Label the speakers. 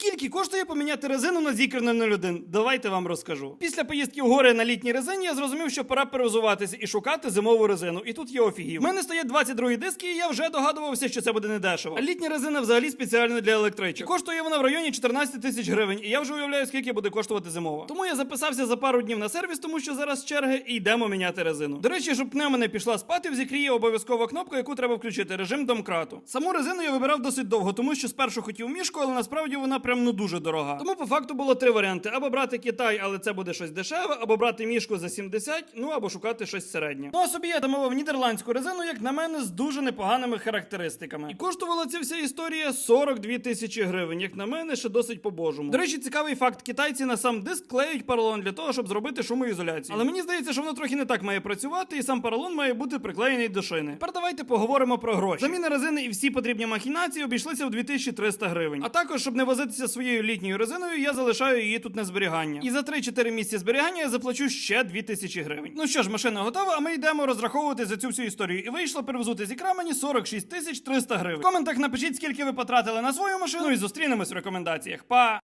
Speaker 1: Скільки коштує поміняти резину на Zikr 001? Давайте вам розкажу. Після поїздки в гори на літній резині я зрозумів, що пора перезуватися і шукати зимову резину. І тут я офігів. У мене стоять 22 диски, і я вже догадувався, що це буде недешево. А літня резина взагалі спеціальна для електричок. Коштує вона в районі 14 тисяч гривень, і я вже уявляю, скільки буде коштувати зимова. Тому я записався за пару днів на сервіс, тому що зараз черги і йдемо міняти резину. До речі, щоб пневма не пішла спати, в зікрі є обов'язкова кнопка, яку треба включити режим домкрату. Саму резину я вибирав досить довго, тому що спершу хотів мішку, але насправді вона прям ну дуже дорога. Тому по факту було три варіанти: або брати Китай, але це буде щось дешеве, або брати мішку за 70, ну або шукати щось середнє. Ну а собі я замовив нідерландську резину, як на мене, з дуже непоганими характеристиками. І коштувала ця вся історія 42 тисячі гривень. Як на мене, ще досить по-божому. До речі, цікавий факт: китайці на сам диск клеють поролон для того, щоб зробити шумоізоляцію. Але мені здається, що воно трохи не так має працювати, і сам поролон має бути приклеєний до шини. Тепер давайте поговоримо про гроші. Заміна резини і всі потрібні махінації обійшлися в 2300 гривень. А також, щоб не возитися своєю літньою резиною, я залишаю її тут на зберігання. І за 3-4 місяці зберігання я заплачу ще 2000 гривень. Ну що ж, машина готова, а ми йдемо розраховувати за цю всю історію. І вийшло перевезути з крамені 46 тисяч 300 гривень. В коментах напишіть, скільки ви потратили на свою машину, і зустрінемось в рекомендаціях. Па!